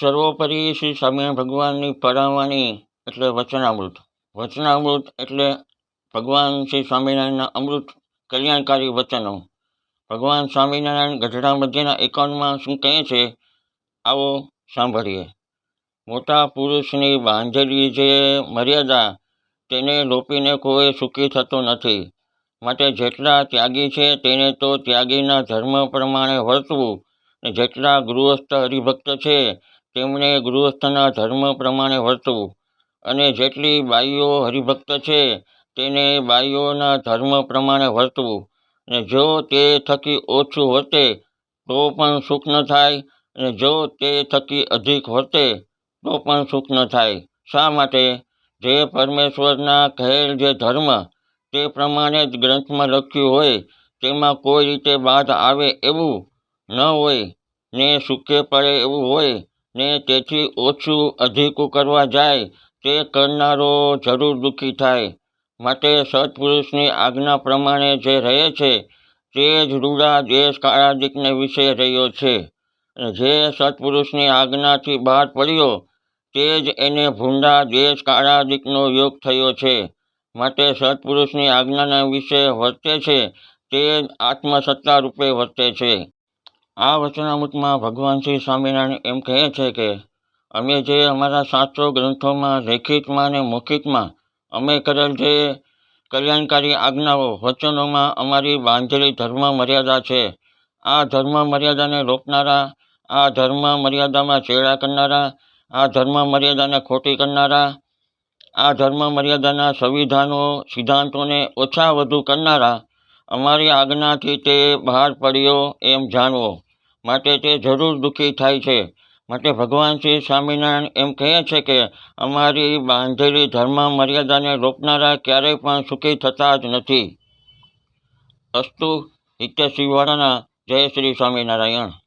સર્વોપરી શ્રી સ્વામિનારાયણ ભગવાનની પરાવાણી એટલે વચનામૃત. વચનામૃત એટલે ભગવાન શ્રી સ્વામિનારાયણના અમૃત કલ્યાણકારી વચનો. ભગવાન સ્વામિનારાયણ ગઢડા મધ્યના એકાઉન્ટમાં શું કહે છે? આવો સાંભળીએ. મોટા પુરુષની બાંધેલી જે મર્યાદા તેને લોપીને કોઈ સુખી થતો નથી. માટે જેટલા ત્યાગી છે તેને તો ત્યાગીના ધર્મ પ્રમાણે વર્તવું. જેટલા ગૃહસ્થ હરિભક્ત છે તેમણે ગૃહસ્થના ધર્મ પ્રમાણે વર્તવું અને જેટલી બાઈઓ હરિભક્ત છે, તેને બાઈઓના ધર્મ પ્રમાણે વર્તવું. અને જો તે થકી ઓછું વર્તે, તો પણ સુખ ન થાય. અને જો તે થકી અધિક વર્તે, તો પણ સુખ ન થાય. શા માટે? જે પરમેશ્વરના કહેલ જે ધર્મ, તે પ્રમાણે જ ગ્રંથમાં લખ્યું હોય, તેમાં કોઈ રીતે બાધ આવે એવું ન હોય, ને સુખે પડે એવું હોય ને તેથી ઓછું અધિકું કરવા જાય તે કરનારો જરૂર દુઃખી થાય. માટે સત્પુરુષની આજ્ઞા પ્રમાણે જે રહે છે, તે જ રૂડા દેશ કાળાદિકને વિશે રહ્યો છે. જે સત્પુરુષની આજ્ઞાથી બહાર પડ્યો, તે જ એને ભૂંડા દેશ કાળાદિકનો યોગ થયો છે. માટે સત્પુરુષની આજ્ઞાના વિશે વર્તે છે, તે જ આત્મસત્તા રૂપે વર્તે છે. આ વચનામૃતમાં ભગવાન શ્રી સ્વામિનારાયણ એમ કહે છે કે, અમે જે અમારા શાસ્ત્રો, ગ્રંથોમાં, લેખિતમાં અને મૌખિકમાં, અમે કરેલ જે કલ્યાણકારી આજ્ઞાઓ, વચનોમાં અમારી બાંધેલી ધર્મ મર્યાદા છે, આ ધર્મ મર્યાદાને રોકનારા, આ ધર્મ મર્યાદામાં ચેડા કરનારા, આ ધર્મ મર્યાદાને ખોટી કરનારા, આ ધર્મ મર્યાદાના સંવિધાનો, સિદ્ધાંતોને ઓછા વધુ કરનારા, અમારી આજ્ઞાથી તે બહાર પડ્યો એમ જાણવો. માટે તે જરૂર દુઃખી થાય છે. માટે ભગવાન શ્રી સ્વામિનારાયણ એમ કહે છે કે, અમારી બાંધેલી ધર્મ મર્યાદાને રોકનારા ક્યારેય પણ સુખી થતા જ નથી. અસ્તુ હિતેશિવાળાના જય શ્રી સ્વામિનારાયણ.